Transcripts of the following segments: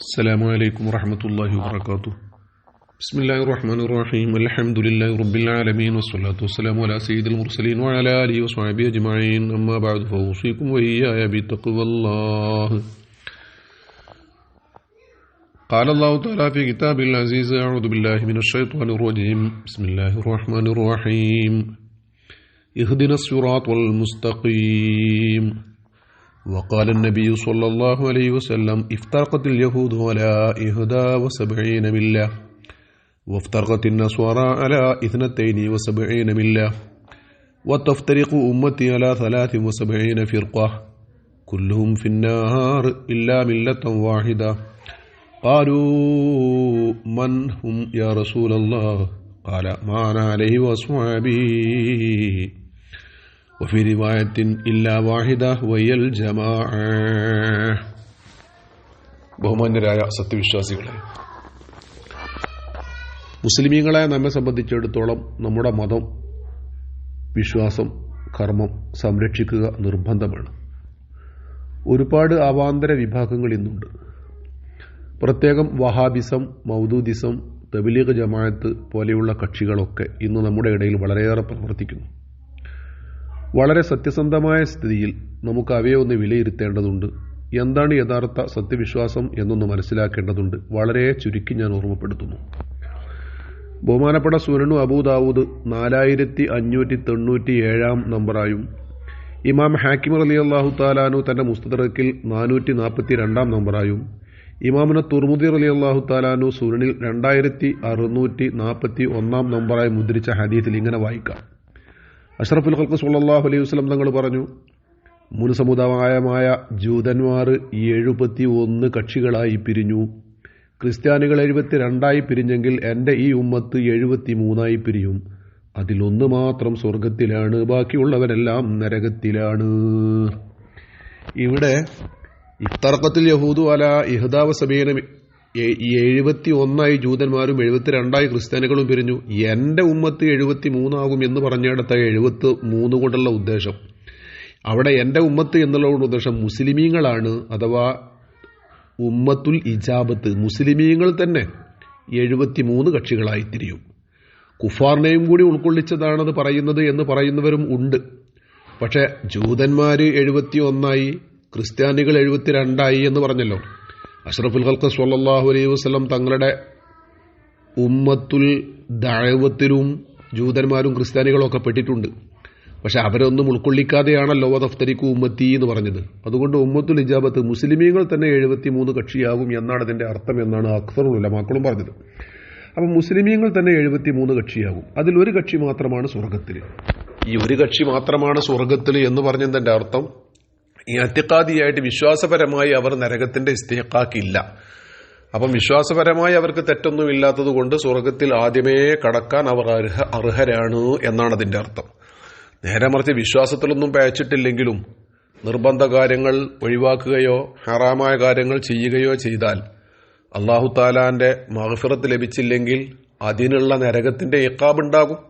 السلام عليكم ورحمة الله وبركاته. بسم الله الرحمن الرحيم. الحمد لله رب العالمين والصلاة والسلام على سيد المرسلين وعلى آله وصحبه أجمعين. أما بعد فأوصيكم وإياي بتقوى الله. قال الله تعالى في كتاب العزيز أعوذ بالله من الشيطان الرجيم. بسم الله الرحمن الرحيم. اهدنا الصراط المستقيم. وقال النبي صلى الله عليه وسلم افترقت اليهود على إهدى وسبعين ملة وافترقت النصارى على اثنتين وسبعين ملة وتفترق أمتي على ثلاث وسبعين فرقة كلهم في النار إلا ملة واحدة. قالوا من هم يا رسول الله؟ قال ما أنا عليه وأصحابي وفي رواية إلا واحدة وهي الجماعة ബഹുമാന്യരായ സത്യവിശ്വാസികളെ മുസ്ലിമീങ്ങളെ നമ്മെ സംബന്ധിച്ചിടത്തോളം നമ്മുടെ മതം വിശ്വാസം കർമ്മം സംരക്ഷിക്കുക നിർബന്ധമാണ് ഒരുപാട് അവാന്തര വിഭാഗങ്ങൾ ഇന്നുണ്ട് പ്രത്യേകം വഹാബിസം മൗദൂദിസം തബലീഗ് ജമാഅത്ത് പോലെയുള്ള കക്ഷികളൊക്കെ ഇന്ന് നമ്മുടെ ഇടയിൽ വളരെയേറെ പ്രവർത്തിക്കുന്നു വളരെ സത്യസന്ധമായ സ്ഥിതിയിൽ നമുക്ക് അവയെ ഒന്ന് വിലയിരുത്തേണ്ടതുണ്ട്. എന്താണ് യഥാർത്ഥ സത്യവിശ്വാസം എന്നൊന്ന് മനസ്സിലാക്കേണ്ടതുണ്ട്. വളരെ ചുരുക്കി ഞാൻ ഓർമ്മപ്പെടുത്തുന്നു. ബഹുമാനപ്പെട്ട സുനനു അബൂദാവൂദ് നാലായിരത്തി അഞ്ഞൂറ്റി തൊണ്ണൂറ്റി ഏഴാം നമ്പറായും ഇമാം ഹാക്കിം അലി അള്ളാഹു താലാനു തന്റെ മുസ്തദറക്കിൽ നാനൂറ്റി നാൽപ്പത്തി രണ്ടാം നമ്പറായും ഇമാമിന തുർമുദി അലി അള്ളാഹു താലാനു സുനനിൽ രണ്ടായിരത്തി അറുന്നൂറ്റി നാൽപ്പത്തി ഒന്നാം നമ്പറായി മുദ്രിച്ച ഹദീത്തിൽ ഇങ്ങനെ വായിക്കാം. അഷ്റഫുൽ ഖൽക്ക് സുല്ലാഹു അലൈഹി വസ്ലം തങ്ങൾ പറഞ്ഞു മൂന്ന് സമുദായമായ ജൂതന്മാർ എഴുപത്തി ഒന്ന് കക്ഷികളായി പിരിഞ്ഞു. ക്രിസ്ത്യാനികൾ എഴുപത്തി രണ്ടായി പിരിഞ്ഞെങ്കിൽ എന്റെ ഈ ഉമ്മത്ത് എഴുപത്തി മൂന്നായി പിരിയും. അതിലൊന്ന് മാത്രം സ്വർഗത്തിലാണ് ബാക്കിയുള്ളവരെല്ലാം നരകത്തിലാണ്. ഇവിടെ ഇത്തർക്കത്തിൽ യഹൂദു അല ഇഹദാവ സബീന എഴുപത്തി ഒന്നായി ജൂതന്മാരും എഴുപത്തി രണ്ടായി ക്രിസ്ത്യാനികളും പിരിഞ്ഞു. എന്റെ ഉമ്മത്ത് എഴുപത്തി മൂന്നാകും എന്ന് പറഞ്ഞിടത്ത എഴുപത്തി മൂന്ന് കൊണ്ടുള്ള ഉദ്ദേശം. അവിടെ എന്റെ ഉമ്മത്ത് എന്നുള്ള ഉദ്ദേശം മുസ്ലിമീങ്ങളാണ് അഥവാ ഉമ്മത്തുൽ ഇജാബത്ത്. മുസ്ലിമീങ്ങൾ തന്നെ എഴുപത്തി മൂന്ന് കക്ഷികളായി തിരിയും. കുഫാറിനെയും കൂടി ഉൾക്കൊള്ളിച്ചതാണത് പറയുന്നത് എന്ന് പറയുന്നവരും ഉണ്ട്. പക്ഷേ ജൂതന്മാർ എഴുപത്തി ഒന്നായി ക്രിസ്ത്യാനികൾ എഴുപത്തി രണ്ടായി എന്ന് പറഞ്ഞല്ലോ. അഷ്റഫുൽ ഖൽക്ക് സ്വല്ലല്ലാഹു അലൈഹി വസ്ലം തങ്ങളുടെ ഉമ്മത്തുൽ ദഴവത്തിലും ജൂതന്മാരും ക്രിസ്ത്യാനികളും ഒക്കെ പെട്ടിട്ടുണ്ട്. പക്ഷെ അവരൊന്നും ഉൾക്കൊള്ളിക്കാതെയാണല്ലോ അതഫ്തരിക്കു ഉമ്മത്തി എന്ന് പറഞ്ഞത്. അതുകൊണ്ട് ഉമ്മത്തുൽ ഇജാബത്ത് മുസ്ലിമീങ്ങൾ തന്നെ എഴുപത്തി മൂന്ന് കക്ഷിയാകും എന്നാണ് അതിന്റെ അർത്ഥം എന്നാണ് അക്സറുള്ള മക്കളും പറഞ്ഞത്. അപ്പം മുസ്ലിമീങ്ങൾ തന്നെ എഴുപത്തി മൂന്ന് അതിൽ ഒരു കക്ഷി മാത്രമാണ് സ്വർഗത്തിൽ ഈ ഒരു കക്ഷി മാത്രമാണ് സ്വർഗത്തിൽ എന്ന് പറഞ്ഞതിന്റെ അർത്ഥം? ഈ അത്യക്കാദിയായിട്ട് വിശ്വാസപരമായി അവർ നരകത്തിന്റെ ഇസ്തേക്കാക്കില്ല അപ്പം വിശ്വാസപരമായി അവർക്ക് തെറ്റൊന്നും ഇല്ലാത്തത് കൊണ്ട് സ്വർഗത്തിൽ ആദ്യമേ കടക്കാൻ അവർ അർഹ അർഹരാണ് എന്നാണ് അതിന്റെ അർത്ഥം. നേരെ മറിച്ച് വിശ്വാസത്തിലൊന്നും പയച്ചിട്ടില്ലെങ്കിലും നിർബന്ധ കാര്യങ്ങൾ ഒഴിവാക്കുകയോ ഹറാമായ കാര്യങ്ങൾ ചെയ്യുകയോ ചെയ്താൽ അള്ളാഹു താലാന്റെ മഹഫിറത്ത് ലഭിച്ചില്ലെങ്കിൽ അതിനുള്ള നരകത്തിന്റെ ഇക്കാബുണ്ടാകും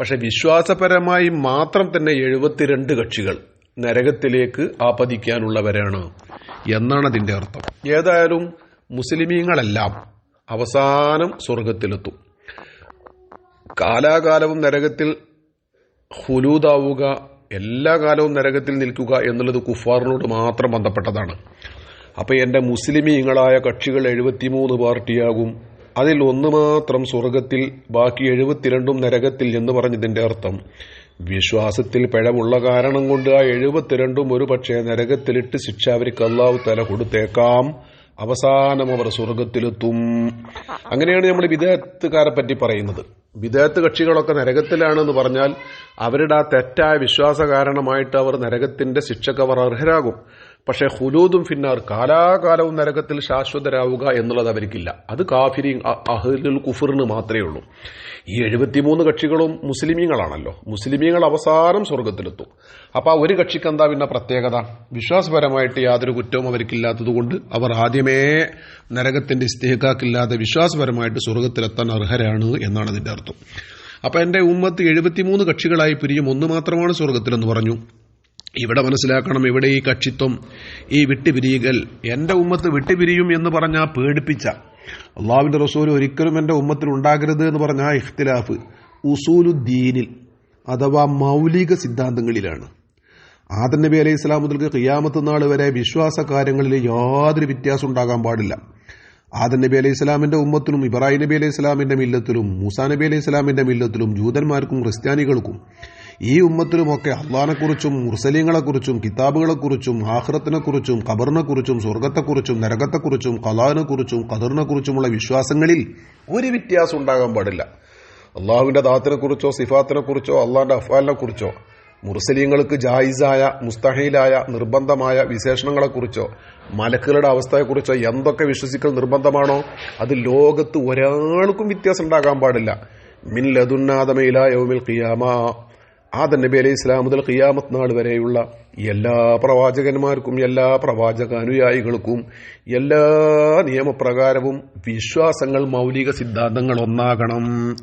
പക്ഷെ വിശ്വാസപരമായി മാത്രം തന്നെ എഴുപത്തിരണ്ട് കക്ഷികൾ നരകത്തിലേക്ക് ആപതിക്കാനുള്ളവരാണ് എന്നാണ് അതിന്റെ അർത്ഥം. ഏതായാലും മുസ്ലിമീങ്ങളെല്ലാം അവസാനം സ്വർഗത്തിലെത്തും. കാലാകാലവും നരകത്തിൽ ഹുലൂദാവുക എല്ലാ കാലവും നരകത്തിൽ നിൽക്കുക എന്നുള്ളത് കുഫാറിനോട് മാത്രം ബന്ധപ്പെട്ടതാണ്. അപ്പൊ എന്റെ മുസ്ലിമീങ്ങളായ കക്ഷികൾ എഴുപത്തിമൂന്ന് പാർട്ടിയാകും. അതിൽ ഒന്ന് മാത്രം സ്വർഗത്തിൽ ബാക്കി എഴുപത്തിരണ്ടും നരകത്തിൽ എന്ന് പറഞ്ഞതിന്റെ അർത്ഥം വിശ്വാസത്തിൽ പിഴവുള്ള കാരണം കൊണ്ട് ആ എഴുപത്തിരണ്ടും ഒരു പക്ഷേ നരകത്തിലിട്ട് ശിക്ഷ അവർക്ക് അള്ളാഹു തല കൊടുത്തേക്കാം. അവസാനം അവർ സ്വർഗത്തിലെത്തും അങ്ങനെയാണ് നമ്മൾ വിദേഹത്തുകാരെ പറ്റി പറയുന്നത്. വിദേഹത്ത് കക്ഷികളൊക്കെ നരകത്തിലാണെന്ന് പറഞ്ഞാൽ അവരുടെ ആ തെറ്റായ വിശ്വാസ കാരണമായിട്ട് അവർ നരകത്തിന്റെ ശിക്ഷക്ക് അവർ അർഹരാകും. പക്ഷെ ഹുലൂദും ഫിന്നാർ കാലാകാലവും നരകത്തിൽ ശാശ്വതരാവുക എന്നുള്ളത് അവർക്കില്ല. അത് കാഫിരി അഹ്ലുൽ കുഫറിന് മാത്രമേ ഉള്ളൂ. ഈ എഴുപത്തിമൂന്ന് കക്ഷികളും മുസ്ലിമീങ്ങളാണല്ലോ. മുസ്ലിമീങ്ങൾ അവസാനം സ്വർഗത്തിലെത്തും അപ്പൊ ആ ഒരു കക്ഷിക്ക് എന്താ പിന്നെ പ്രത്യേകത? വിശ്വാസപരമായിട്ട് യാതൊരു കുറ്റവും അവർക്കില്ലാത്തതുകൊണ്ട് അവർ ആദ്യമേ നരകത്തിന്റെ ഇസ്തേക്കാക്കില്ലാതെ വിശ്വാസപരമായിട്ട് സ്വർഗത്തിലെത്താൻ അർഹരാണ് എന്നാണ് അതിന്റെ അർത്ഥം. അപ്പൊ എന്റെ ഉമ്മത്ത് എഴുപത്തിമൂന്ന് കക്ഷികളായി പിരിയും. ഒന്ന് മാത്രമാണ് സ്വർഗത്തിലെന്ന് പറഞ്ഞു. ഇവിടെ മനസ്സിലാക്കണം ഇവിടെ ഈ കക്ഷിത്വം ഈ വിട്ടുപിരിയുകൽ എന്റെ ഉമ്മത്ത് വിട്ടുപിരിയും എന്ന് പറഞ്ഞാൽ പേടിപ്പിച്ച. അള്ളാഹുവിന്റെ റസൂൽ ഒരിക്കലും എന്റെ ഉമ്മത്തിൽ ഉണ്ടാകരുത് എന്ന് പറഞ്ഞ ആ ഇഖ്തിലാഫ് ഉസൂലുദ്ദീനിൽ അഥവാ മൗലിക സിദ്ധാന്തങ്ങളിലാണ്. ആദൻ നബി അലൈഹി ഇസ്ലാം മുതൽക്ക് ഖിയാമത്ത് നാൾ വരെ വിശ്വാസ കാര്യങ്ങളിൽ യാതൊരു വ്യത്യാസം ഉണ്ടാകാൻ പാടില്ല. ആദൻ നബി അലൈഹി ഇസ്ലാമിന്റെ ഉമ്മത്തിലും ഇബ്രാഹിം നബി അലൈഹി ഇസ്ലാമിന്റെ മില്ലത്തിലും മൂസാ നബി അലൈഹി ഇസ്ലാമിന്റെ മില്ലത്തിലും ജൂതന്മാർക്കും ക്രിസ്ത്യാനികൾക്കും ഈ ഉമ്മത്തിലുമൊക്കെ അള്ളഹാനെക്കുറിച്ചും മുർസലീങ്ങളെക്കുറിച്ചും കിതാബുകളെക്കുറിച്ചും ആഹ്റത്തിനെക്കുറിച്ചും ഖബറിനെക്കുറിച്ചും സ്വർഗത്തെക്കുറിച്ചും നരകത്തെക്കുറിച്ചും കലാനെക്കുറിച്ചും ഖദറിനെക്കുറിച്ചുമുള്ള വിശ്വാസങ്ങളിൽ ഒരു വ്യത്യാസം ഉണ്ടാകാൻ പാടില്ല. അള്ളാഹുവിന്റെ ദാത്തിനെക്കുറിച്ചോ സിഫാത്തിനെക്കുറിച്ചോ അള്ളാഹിന്റെ അഫ്വാലിനെക്കുറിച്ചോ മുർസലീങ്ങൾക്ക് ജായിസായ മുസ്തഹീലായ നിർബന്ധമായ വിശേഷണങ്ങളെക്കുറിച്ചോ മലക്കുകളുടെ അവസ്ഥയെക്കുറിച്ചോ എന്തൊക്കെ വിശ്വസിക്കൽ നിർബന്ധമാണോ അത് ലോകത്ത് ഒരാൾക്കും വ്യത്യാസം ഉണ്ടാകാൻ പാടില്ല. മിൻ ലതുന്നാദമയില യൗമിൽ ഖിയാമ. ആദൻ നബി അലൈഹി ഇസ്ലാം മുതൽ ഖിയാമത്ത് നാൾ വരെയുള്ള എല്ലാ പ്രവാചകന്മാർക്കും എല്ലാ പ്രവാചക അനുയായികൾക്കും എല്ലാ നിയമപ്രകാരവും വിശ്വാസങ്ങൾ മൗലിക സിദ്ധാന്തങ്ങൾ ഒന്നാകണം.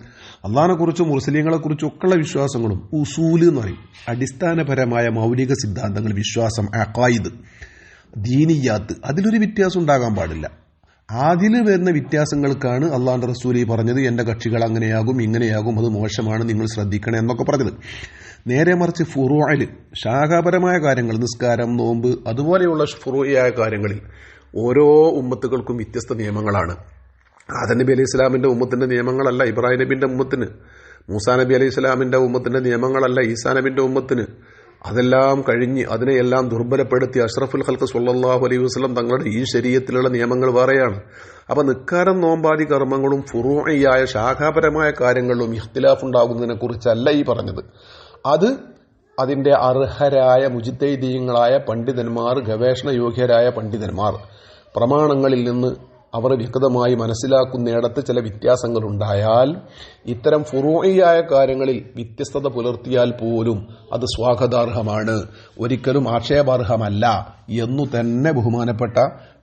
അള്ളഹാനെ കുറിച്ചും മുസ്ലിങ്ങളെ കുറിച്ചും ഒക്കെയുള്ള വിശ്വാസങ്ങളും ഉസൂൽ എന്ന് പറയും. അടിസ്ഥാനപരമായ മൗലിക സിദ്ധാന്തങ്ങൾ വിശ്വാസം അക്കായിദ് ദീനിയാത്ത് അതിലൊരു വ്യത്യാസം ഉണ്ടാകാൻ പാടില്ല. അതിൽ വരുന്ന വ്യത്യാസങ്ങൾക്കാണ് അള്ളാന്റെ റസൂലി പറഞ്ഞത് എന്റെ കക്ഷികൾ അങ്ങനെയാകും ഇങ്ങനെയാകും അത് മോശമാണ് നിങ്ങൾ ശ്രദ്ധിക്കണം എന്നൊക്കെ പറഞ്ഞത്. നേരെ മറിച്ച് ഫുറോയിൽ ശാഖാപരമായ കാര്യങ്ങൾ നിസ്കാരം നോമ്പ് അതുപോലെയുള്ള ഫുറോയായ കാര്യങ്ങളിൽ ഓരോ ഉമ്മത്തുകൾക്കും വ്യത്യസ്ത നിയമങ്ങളാണ്. ആദൻ നബി അലൈഹി ഇസ്ലാമിന്റെ ഉമ്മത്തിന്റെ നിയമങ്ങളല്ല ഇബ്രാഹിം നബിന്റെ ഉമ്മത്തിന് മൂസാ നബി അലൈഹി ഇസ്ലാമിന്റെ ഉമ്മത്തിന്റെ നിയമങ്ങളല്ല ഈസാ നബിന്റെ ഉമ്മത്തിന് അതെല്ലാം കഴിഞ്ഞ് അതിനെയെല്ലാം ദുർബലപ്പെടുത്തി അഷ്റഫുൽ ഹൽക്ക് സുല്ലാഹു അലൈഹി വസ്ലം തങ്ങളുടെ ഈ ശരീരത്തിലുള്ള നിയമങ്ങൾ വേറെയാണ്. അപ്പൊ നിക്കാരം നോമ്പാതി കർമ്മങ്ങളും ഫുറൂയായ ശാഖാപരമായ കാര്യങ്ങളും ഇഖ്തിലാഫ് ഉണ്ടാകുന്നതിനെ കുറിച്ചല്ല ഈ പറഞ്ഞത്. അത് അതിന്റെ അർഹരായ മുജിത്തൈദീയങ്ങളായ പണ്ഡിതന്മാർ ഗവേഷണ യോഗ്യരായ പണ്ഡിതന്മാർ പ്രമാണങ്ങളിൽ നിന്ന് അവർ വ്യക്തമായി മനസ്സിലാക്കുന്നിടത്ത് ചില വ്യത്യാസങ്ങൾ ഉണ്ടായാൽ ഇത്തരം ഫുറോയിയായ കാര്യങ്ങളിൽ വ്യത്യസ്തത പുലർത്തിയാൽ പോലും അത് സ്വാഗതാർഹമാണ്. ഒരിക്കലും ആക്ഷേപാർഹമല്ല എന്നു തന്നെ ബഹുമാനപ്പെട്ട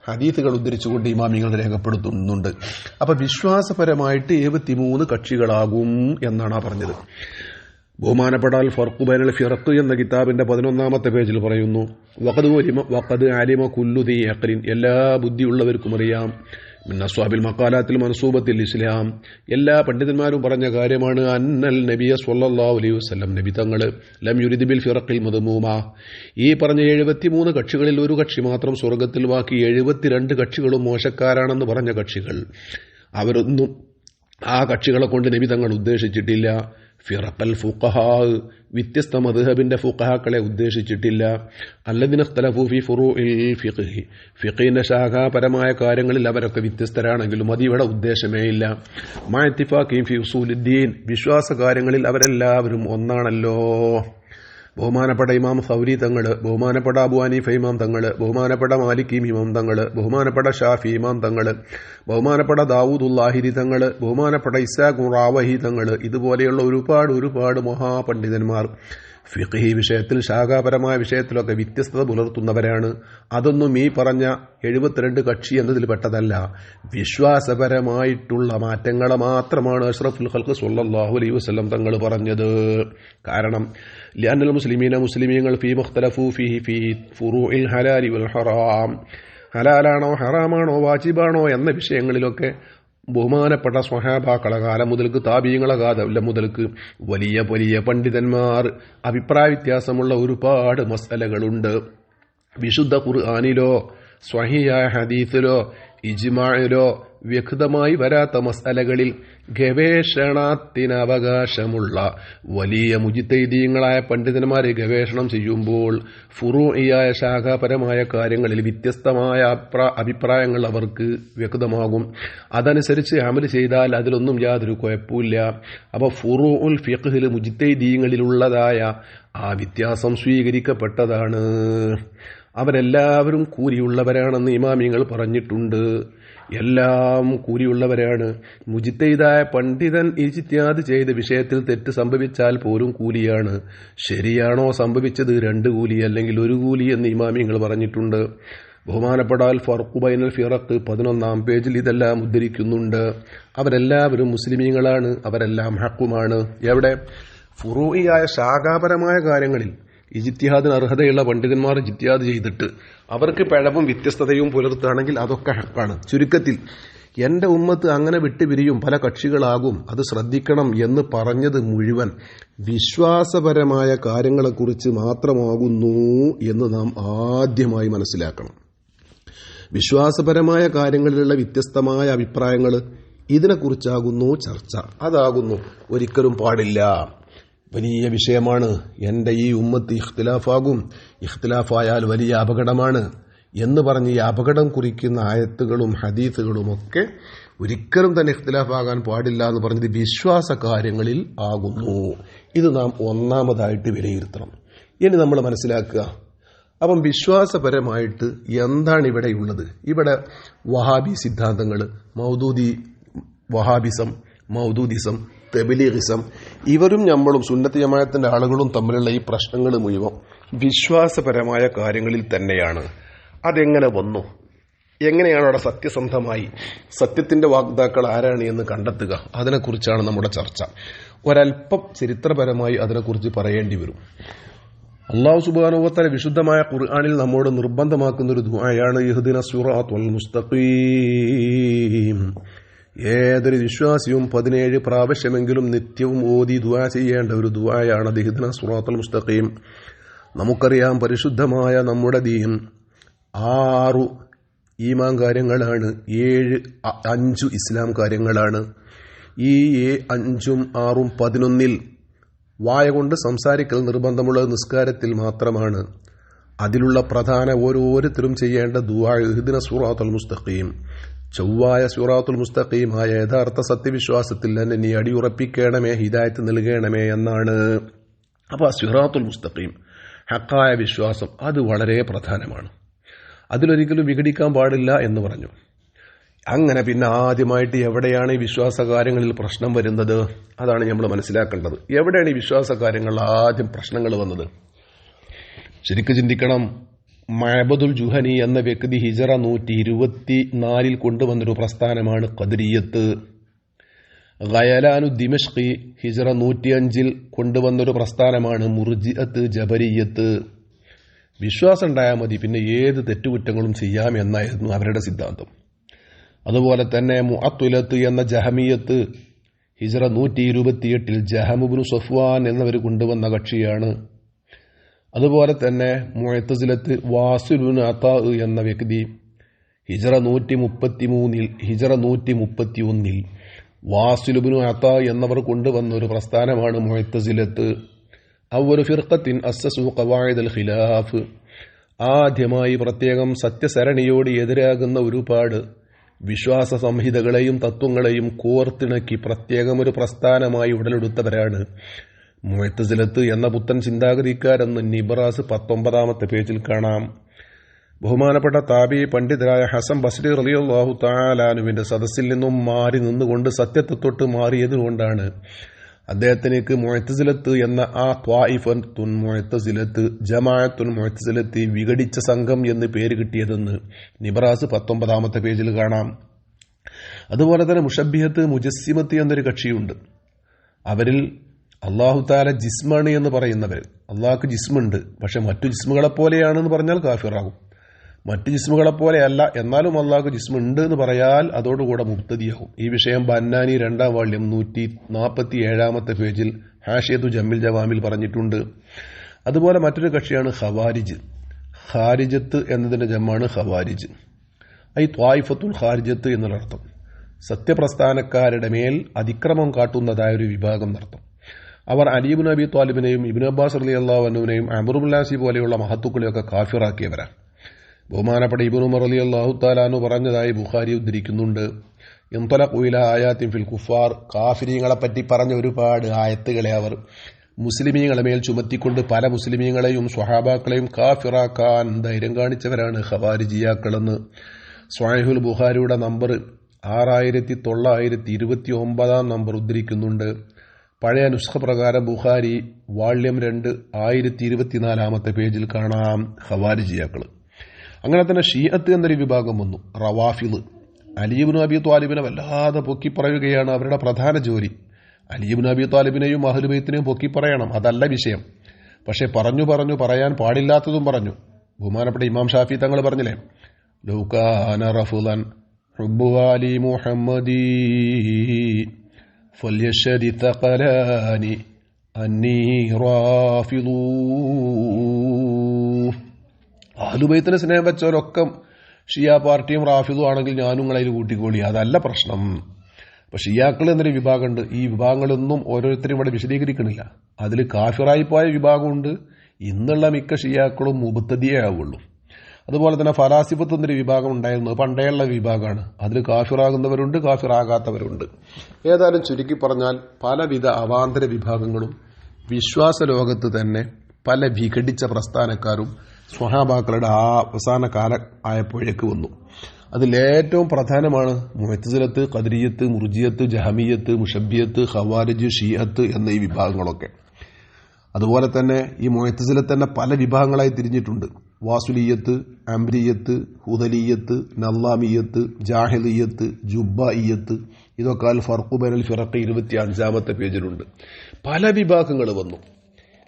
ഹദീസുകൾ ഉദ്ധരിച്ചുകൊണ്ട് ഇമാമികൾ രേഖപ്പെടുത്തുന്നുണ്ട്. അപ്പൊ വിശ്വാസപരമായിട്ട് എഴുപത്തിമൂന്ന് കക്ഷികളാകും എന്നാണ് പറഞ്ഞത്. ബഹുമാനപ്പെടാൽ ഫർക്കുബൈനൽ ഫിറക്ക് എന്ന കിതാബിന്റെ പതിനൊന്നാമത്തെ പേജിൽ പറയുന്നു വഖദ് ഒലിമ ആലിമ കുല്ലുദി അക്കലിൻ എല്ലാ ബുദ്ധിയുള്ളവർക്കും അറിയാം. മിന്നസ്വാബിൽ മക്കാലാത്തിൽ മൻസൂബത്തിൽ ഇസ്ലാം. എല്ലാ പണ്ഡിതന്മാരും പറഞ്ഞ കാര്യമാണ് അന്നൽ നബിയ സല്ലല്ലാഹു അലൈഹി വസല്ലം. നബി തങ്ങൾ ലം യുരിദിബിൽ ഫിറക്കിൽ മദ്മൂമ. ഈ പറഞ്ഞ എഴുപത്തിമൂന്ന് കക്ഷികളിൽ ഒരു കക്ഷി മാത്രം സ്വർഗത്തിൽ ബാക്കി എഴുപത്തിരണ്ട് കക്ഷികളും മോശക്കാരാണെന്ന് പറഞ്ഞ കക്ഷികൾ. അവരൊന്നും ആ കക്ഷികളെ കൊണ്ട് നബി തങ്ങൾ ഉദ്ദേശിച്ചിട്ടില്ല. ഫിറക്കൽ ഫുഖഹാ വ്യത്യസ്ത മദ്ഹബിന്റെ ഫുഖഹാക്കളെ ഉദ്ദേശിച്ചിട്ടില്ല. അല്ലദിന ഫി ഫുറു ഫിഖ് ഫിഖിന്റെ ശാഖാപരമായ കാര്യങ്ങളിൽ അവരൊക്കെ വ്യത്യസ്തരാണെങ്കിലും അത് ഇവിടെ ഉദ്ദേശമേ ഇല്ല. മാറ്റിഫാഖീം ഫി ഉസൂലുദ്ദീൻ. വിശ്വാസ കാര്യങ്ങളിൽ അവരെല്ലാവരും ഒന്നാണല്ലോ. ബഹുമാനപ്പെട്ട ഇമാം സൗരി തങ്ങൾ ബഹുമാനപ്പെട്ട അബു ഹനീഫ ഇമാം തങ്ങൾ ബഹുമാനപ്പെട്ട മാലിക്കീം ഇമാം തങ്ങൾ ബഹുമാനപ്പെട്ട ഷാഫി ഇമാം തങ്ങൾ ബഹുമാനപ്പെട്ട ദാവൂദ് ഉല്ലാഹിരി തങ്ങൾ ബഹുമാനപ്പെട്ട ഇസാഖ് റാവഹി തങ്ങൾ ഇതുപോലെയുള്ള ഒരുപാട് ഒരുപാട് മഹാപണ്ഡിതന്മാർ. ഫിഖി വിഷയത്തിൽ ശാഖാപരമായ വിഷയത്തിലൊക്കെ വ്യത്യസ്തത പുലർത്തുന്നവരാണ്. അതൊന്നും ഈ പറഞ്ഞ എഴുപത്തിരണ്ട് കക്ഷി എന്നതിൽ പെട്ടതല്ല. വിശ്വാസപരമായിട്ടുള്ള മാറ്റങ്ങളെ മാത്രമാണ് അഷ്റഫുൽ ഹൽക്ക് സുല്ലാഹു അലൈ വസ്ലം തങ്ങൾ പറഞ്ഞത്. കാരണം ലിയാനൽ മുസ്ലിമീന മുസ്ലിമീങ്ങൾ ഫി മുഖ്തലഫു ഫീ ഹലാലി വൽ ഹറാം. ഹലാലാണോ ഹറാമാണോ വാജിബാണോ എന്ന വിഷയങ്ങളിലൊക്കെ ബഹുമാനപ്പെട്ട സ്വഹാബാക്കളെ കാലം മുതൽക്ക് താപീയങ്ങളെ കാലം മുതൽക്ക് വലിയ വലിയ പണ്ഡിതന്മാർ അഭിപ്രായ വ്യത്യാസമുള്ള ഒരുപാട് മസലകളുണ്ട്. വിശുദ്ധ ഖുർആാനിലോ സ്വഹിയായ ഹദീസിലോ ഇജ്മായിലോ വ്യക്തമായി വരാത്ത മസലകളിൽ ഗവേഷണത്തിനവകാശമുള്ള വലിയ മുജിത്തൈദീയങ്ങളായ പണ്ഡിതന്മാരെ ഗവേഷണം ചെയ്യുമ്പോൾ ഫുറൂയായ ശാഖാപരമായ കാര്യങ്ങളിൽ വ്യത്യസ്തമായ അഭിപ്രായങ്ങൾ അവർക്ക് വ്യക്തമാകും. അതനുസരിച്ച് അമൽ ചെയ്താൽ അതിലൊന്നും യാതൊരു കുഴപ്പമില്ല അപ്പോൾ ഫുറൂ ഉൽ ഫിഖിൽ മുജിത്തൈദീയങ്ങളിലുള്ളതായ ആ വ്യത്യാസം സ്വീകരിക്കപ്പെട്ടതാണ്. അവരെല്ലാവരും കൂലിയുള്ളവരാണെന്ന് ഇമാമിങ്ങൾ പറഞ്ഞിട്ടുണ്ട്. എല്ലാം കൂലിയുള്ളവരാണ്. മുജിത്തൈതായ പണ്ഡിതൻ ഇജിത്യാദ് ചെയ്ത വിഷയത്തിൽ തെറ്റ് സംഭവിച്ചാൽ പോലും കൂലിയാണ്. ശരിയാണോ സംഭവിച്ചത് രണ്ട് കൂലി അല്ലെങ്കിൽ ഒരു കൂലി എന്ന് ഇമാമിങ്ങൾ പറഞ്ഞിട്ടുണ്ട്. ബഹുമാനപ്പെടാൽ ഫർഖുബൈനൽ ഫിറക്ക് പതിനൊന്നാം പേജിൽ ഇതെല്ലാം ഉദ്ധരിക്കുന്നുണ്ട്. അവരെല്ലാവരും മുസ്ലിമീങ്ങളാണ് അവരെല്ലാം ഹക്കുമാണ്. എവിടെ? ഫുറൂയിയായ ശാഖാപരമായ കാര്യങ്ങളിൽ. ഇജിത്തിഹാദിന് അർഹതയുള്ള പണ്ഡിതന്മാർ ജിത്യാദ് ചെയ്തിട്ട് അവർക്ക് പിഴവും വ്യത്യസ്തതയും പുലർത്തുകയാണെങ്കിൽ അതൊക്കെ ഹക്കാണ്. ചുരുക്കത്തിൽ എന്റെ ഉമ്മത്ത് അങ്ങനെ വിട്ടുപിരിയും പല കക്ഷികളാകും. അത് ശ്രദ്ധിക്കണം എന്ന് പറഞ്ഞത് മുഴുവൻ വിശ്വാസപരമായ കാര്യങ്ങളെക്കുറിച്ച് മാത്രമാകുന്നു എന്ന് നാം ആദ്യമായി മനസ്സിലാക്കണം. വിശ്വാസപരമായ കാര്യങ്ങളിലുള്ള വ്യത്യസ്തമായ അഭിപ്രായങ്ങൾ ഇതിനെക്കുറിച്ചാകുന്നു ചർച്ച. അതാകുന്നു. ഒരിക്കലും പാടില്ല. വലിയ വിഷയമാണ്. എന്റെ ഈ ഉമ്മത്ത് ഇഖ്തിലാഫാകും. ഇഖ്തിലാഫായാൽ വലിയ അപകടമാണ്. എന്ന് പറഞ്ഞ് ഈ അപകടം കുറിക്കുന്ന ആയത്തുകളും ഹദീസുകളും ഒക്കെ ഒരിക്കലും തന്നെ ഇഖ്തിലാഫാകാൻ പാടില്ല എന്ന് പറഞ്ഞത് വിശ്വാസ കാര്യങ്ങളിൽ ആകുന്നു. ഇത് നാം ഒന്നാമതായിട്ട് വിലയിരുത്തണം. ഇനി നമ്മൾ മനസ്സിലാക്കുക അപ്പം വിശ്വാസപരമായിട്ട് എന്താണ് ഇവിടെയുള്ളത് ഇവിടെ വഹാബി സിദ്ധാന്തങ്ങൾ മൗദൂദി വഹാബിസം മൗദൂദിസം തെബിലിസം ഇവരും നമ്മളും സുന്നത്തി ജമായത്തിന്റെ ആളുകളും തമ്മിലുള്ള ഈ പ്രശ്നങ്ങൾ മുഴുവൻ വിശ്വാസപരമായ കാര്യങ്ങളിൽ തന്നെയാണ്. അതെങ്ങനെ വന്നു? എങ്ങനെയാണ് അവിടെ സത്യസന്ധമായി? സത്യത്തിന്റെ വാഗ്ദാക്കൾ ആരാണ് എന്ന് കണ്ടെത്തുക. അതിനെക്കുറിച്ചാണ് നമ്മുടെ ചർച്ച. ഒരല്പം ചരിത്രപരമായി അതിനെക്കുറിച്ച് പറയേണ്ടി വരും. അള്ളാഹു സുബാനുവത്തല വിശുദ്ധമായ ഖുർആാനിൽ നമ്മോട് നിർബന്ധമാക്കുന്ന ഒരു ദുആയാണ് ഇഹ്ദിന സുറാത്തുൽ മുസ്തഖീം. ഏതൊരു വിശ്വാസിയും പതിനേഴ് പ്രാവശ്യമെങ്കിലും നിത്യവും ഓതി ദുആ ചെയ്യേണ്ട ഒരു ദുവായാണ് അത് സുറാത്തൽ മുസ്തഖീം. നമുക്കറിയാം പരിശുദ്ധമായ നമ്മുടെ ദീൻ ആറു ഈമാൻ കാര്യങ്ങളാണ് ഏഴ് അഞ്ചു ഇസ്ലാം കാര്യങ്ങളാണ്. ഈ അഞ്ചും ആറും പതിനൊന്നിൽ വായ കൊണ്ട് സംസാരിക്കൽ നിർബന്ധമുള്ള നിസ്കാരത്തിൽ മാത്രമാണ്. അതിലുള്ള പ്രധാന ഓരോരുത്തരും ചെയ്യേണ്ട ദുവാഹിദിന സുറാത്തുൽ മുസ്തഖീം. ചൊവ്വായ സുറാത്തുൽ മുസ്തഖീമായ യഥാർത്ഥ സത്യവിശ്വാസത്തിൽ തന്നെ നീ അടിയുറപ്പിക്കണമേ ഹിദായത്ത് നൽകണമേ എന്നാണ്. അപ്പോൾ ആ സുറാത്തുൽ മുസ്തഖീം ഹക്കായ വിശ്വാസം അത് വളരെ പ്രധാനമാണ്. അതിലൊരിക്കലും വിഘടിക്കാൻ പാടില്ല എന്ന് പറഞ്ഞു. അങ്ങനെ പിന്നെ ആദ്യമായിട്ട് എവിടെയാണ് ഈ വിശ്വാസ കാര്യങ്ങളിൽ പ്രശ്നം വരുന്നത്? അതാണ് നമ്മൾ മനസ്സിലാക്കേണ്ടത്. എവിടെയാണ് ഈ വിശ്വാസ കാര്യങ്ങളിൽ ആദ്യം പ്രശ്നങ്ങൾ വന്നത്? ശരിക്കും ചിന്തിക്കണം. മഹബദുൽ ജുഹനി എന്ന വ്യക്തി ഹിജറ നൂറ്റി ഇരുപത്തി നാലിൽ കൊണ്ടുവന്നൊരു പ്രസ്ഥാനമാണ് കദരിയത്ത് ഗയലാനു ദിമഷ്കി ഹിജറ നൂറ്റിയഞ്ചിൽ കൊണ്ടുവന്നൊരു പ്രസ്ഥാനമാണ് മുർജിഅത്ത് ജബരിയത്ത്. വിശ്വാസം ഉണ്ടായാൽ മതി പിന്നെ ഏത് തെറ്റുകുറ്റങ്ങളും ചെയ്യാം എന്നായിരുന്നു അവരുടെ സിദ്ധാന്തം. അതുപോലെ തന്നെ മുഅത്തുലത്ത് എന്ന ജഹമിയത്ത് ഹിജറ നൂറ്റി ഇരുപത്തിയെട്ടിൽ ജഹമുബിനു സഫ്വാൻ എന്നവർ കൊണ്ടുവന്ന കക്ഷിയാണ്. അതുപോലെ തന്നെ മുഴത്തസിലത്ത് വാസുലുൻ അത്താ എന്ന വ്യക്തി ഹിജറ നൂറ്റി മുപ്പത്തി മൂന്നിൽ ഹിജറ നൂറ്റി മുപ്പത്തി ഒന്നിൽ വാസുലുബിനു അതാ എന്നവർ കൊണ്ടുവന്ന ഒരു പ്രസ്ഥാനമാണ് മുഴത്തസിലത്ത് അവരു ഫിർഖത്തിൻ അസസു ഖവായിദൽ ഖിലാഫ്. ആദ്യമായി പ്രത്യേകം സത്യസരണിയോട് എതിരാകുന്ന ഒരുപാട് വിശ്വാസ സംഹിതകളെയും തത്വങ്ങളെയും കോർത്തിണക്കി പ്രത്യേകം ഒരു പ്രസ്ഥാനമായി ഉടലെടുത്തവരാണ് മുഴത്തസിലത്ത് എന്ന പുത്തൻ ചിന്താഗതിക്കാരെന്ന് നിബറാസ് പത്തൊമ്പതാമത്തെ പേജിൽ കാണാം. ബഹുമാനപ്പെട്ട താബി പണ്ഡിതരായ ഹസൻ ബസ്രി റലിയാഹു താലാനുവിന്റെ സദസ്സിൽ നിന്നും മാറി നിന്നുകൊണ്ട് സത്യത്തെ തൊട്ട് മാറിയതുകൊണ്ടാണ് അദ്ദേഹത്തിനേക്ക് മുഴത്തസിലത്ത് എന്ന ആ ത്വായിഫത്തുൻ മുഴത്തസിലത്ത് ജമാഅത്തുൽ മുഴത്തസിലത്ത് വിഘടിച്ച സംഘം എന്ന് പേര് കിട്ടിയതെന്ന് നിബറാസ് പത്തൊമ്പതാമത്തെ പേജിൽ കാണാം. അതുപോലെ തന്നെ മുഷബിഹത്ത് മുജസ്സിമത്ത് എന്നൊരു കക്ഷിയുണ്ട്. അവരിൽ അള്ളാഹു താല ജിസ്മാണ് എന്ന് പറയുന്നവർ അള്ളാഹ്ക്ക് ജിസ്മുണ്ട് പക്ഷെ മറ്റു ജിസ്മുകളെ പോലെയാണെന്ന് പറഞ്ഞാൽ കാഫിറാകും. മറ്റു ജിസ്മുകളെ പോലെ അല്ല എന്നാലും അള്ളാഹ്ക്ക് ജിസ്മുണ്ട് എന്ന് പറയാൽ അതോടുകൂടെ മുക്തതിയാകും ഈ വിഷയം ബന്നാനി രണ്ടാം വാള്യം നൂറ്റി നാൽപ്പത്തി ഏഴാമത്തെ പേജിൽ ഹാഷിയത്തു ജമ്മിൽ ജവാമിൽ പറഞ്ഞിട്ടുണ്ട്. അതുപോലെ മറ്റൊരു കക്ഷിയാണ് ഹവാരിജ് ഖാരിജത്ത് എന്നതിന്റെ ജമ്മാണ് ഹവാരിജ് ഐ ത്വായിഫത്തുൽ ഖാരിജത്ത് അർത്ഥം. സത്യപ്രസ്ഥാനക്കാരുടെ മേൽ അതിക്രമം കാട്ടുന്നതായ ഒരു വിഭാഗം നടത്തും. അവർ അലീബ് നബി താലിബിനെയും ഇബിൻ അബ്ബാസ് അലി അള്ളാഹുവിനെയും അമറുല്ലാസി പോലെയുള്ള മഹത്തുക്കളെയൊക്കെ കാഫിറാക്കിയവരാണ് ബഹുമാനപ്പെട്ട ഇബിൻ ഉമർ അലി അള്ളാഹു താലാനു പറഞ്ഞതായി ബുഖാരി ഉദ്ധരിക്കുന്നുണ്ട്. ഇന്തല കുയില ആയാത്തിൻ ഫിൽ കുഫാർ കാഫിരീങ്ങളെ പറ്റി പറഞ്ഞ ഒരുപാട് ആയത്തുകളെ അവർ മുസ്ലിമീങ്ങളെ മേൽ ചുമത്തിക്കൊണ്ട് പല മുസ്ലിമീങ്ങളെയും സ്വഹാബാക്കളെയും കാഫിറാക്കാൻ ധൈര്യം കാണിച്ചവരാണ് ഹവാരിജിയാക്കളെന്ന് സ്വാഹിഹുൽ ബുഹാരിയുടെ നമ്പർ ആറായിരത്തി തൊള്ളായിരത്തി ഇരുപത്തി ഒമ്പതാം നമ്പർ ഉദ്ധരിക്കുന്നുണ്ട്. പഴയ നുസ്ഖ പ്രകാരം ബുഖാരി വാള്യം രണ്ട് ആയിരത്തി ഇരുപത്തിനാലാമത്തെ പേജിൽ കാണാം ഖവാരിജിയാക്കൾ. അങ്ങനെ തന്നെ ഷീഅത്ത് എന്നൊരു വിഭാഗം വന്നു റവാഫിദ്. അലീബിന് അബി താലിബിനെ വല്ലാതെ പൊക്കിപ്പറയുകയാണ് അവരുടെ പ്രധാന ജോലി. അലീബിന് അബി ത്വാലിബിനെയും അഹ്ലുബൈത്തിനെയും പൊക്കിപ്പറയണം അതല്ല വിഷയം. പക്ഷെ പറഞ്ഞു പറഞ്ഞു പറയാൻ പാടില്ലാത്തതും പറഞ്ഞു. ബഹുമാനപ്പെട്ട ഇമാം ഷാഫി തങ്ങൾ പറഞ്ഞില്ലേ ലൗകാന റഫുലൻ അലി മുഹമ്മദി ഫല്യശരി തഖലാനി അന്നീ റാഫിളൂ ആലുബൈത്തിന് സ്നേഹം വെച്ചവരൊക്കെ ഷിയ പാർട്ടിയും റാഫിദും ആണെങ്കിൽ ഞാനും നിങ്ങളതിൽ കൂട്ടിക്കോളി. അതല്ല പ്രശ്നം. അപ്പൊ ഷിയാക്കൾ എന്നൊരു വിഭാഗമുണ്ട്. ഈ വിഭാഗങ്ങളൊന്നും ഓരോരുത്തരും ഇവിടെ വിശദീകരിക്കണില്ല. അതിൽ കാഫിറായി പോയ വിഭാഗമുണ്ട്. ഇന്നുള്ള മിക്ക ഷിയാക്കളും മുബത്തതിയേ ആവുള്ളൂ. അതുപോലെ തന്നെ ഫലാസിഫത്ത് എന്നൊരു വിഭാഗം ഉണ്ടായിരുന്നു. പണ്ടേയുള്ള വിഭാഗമാണ്. അതിൽ കാഫിറാകുന്നവരുണ്ട് കാഫിറാകാത്തവരുണ്ട്. ഏതായാലും ചുരുക്കി പറഞ്ഞാൽ പലവിധ അവാന്തര വിഭാഗങ്ങളും വിശ്വാസ ലോകത്ത് തന്നെ പല വിഘടിച്ച പ്രസ്ഥാനക്കാരും സ്വഹാബാക്കളുടെ ആ അവസാന കാലം ആയപ്പോഴേക്ക് വന്നു. അതിലേറ്റവും പ്രധാനമാണ് മുഹത്തസിലത്ത് കദരിയത്ത് മുർജിയത്ത് ജഹമിയത്ത് മുഷബിയത്ത് ഹവാരിജ് ഷീയത്ത് എന്ന ഈ വിഭാഗങ്ങളൊക്കെ. അതുപോലെ തന്നെ ഈ മുഹത്തസിലെ തന്നെ പല വിഭാഗങ്ങളായി തിരിഞ്ഞിട്ടുണ്ട്. വാസുലിയത്ത് അംബ്രിയത്ത് ഹുദലിയത്ത് നല്ലാമിയത്ത് ജാഹിലിയത്ത് ജുബായിയത്ത് ഇതൊക്കെ അൽ ഫർഖുബനൽ ഫിറക്ക് ഇരുപത്തി അഞ്ചാമത്തെ പേജിലുണ്ട്. പല വിഭാഗങ്ങൾ വന്നു.